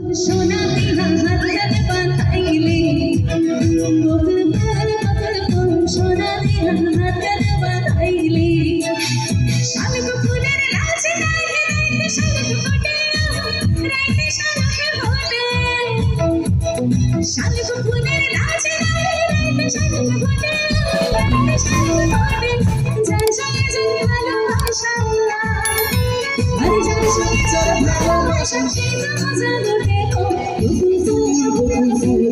সোনা দিহা হাতে বাঁধাইলে বকুল ফুল বকুল ফুল সোনা দিহা হাতে বাঁধাইলে শালুক ফুলের লাজে নাহি রাইতে শালুক ফোটে রাইতে শালুক ফোটে শালুক ফুলের লাজে নাহি রাইতে শালুক ফোটে রাইতে শালুক ফোটে যার সঙ্গে যার ভালোবাসা, আর যার সঙ্গে যার ভালোবাসা সেই তো মজা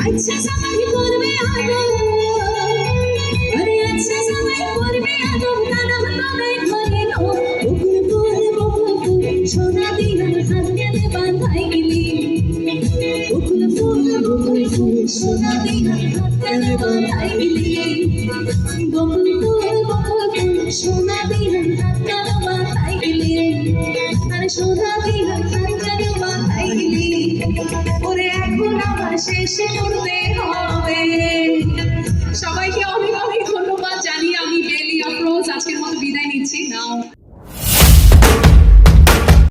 আচ্ছা জামাই করবে আদর আরে আচ্ছা জামাই করবে আদর দাদা তোমায় ঘরে নো বকুল ফুল বকুল ফুল সোনা দিয়া হাতে বাঁধাইলি বকুল ফুল বকুল ফুল সোনা দিয়া হাতে বাঁধাইলি বকুল সবাইকে অনেক অনেক ধন্যবাদ জানিয়ে আমি বেলি আফরোজ আজকের মতো বিদায় নিচ্ছি। নাও।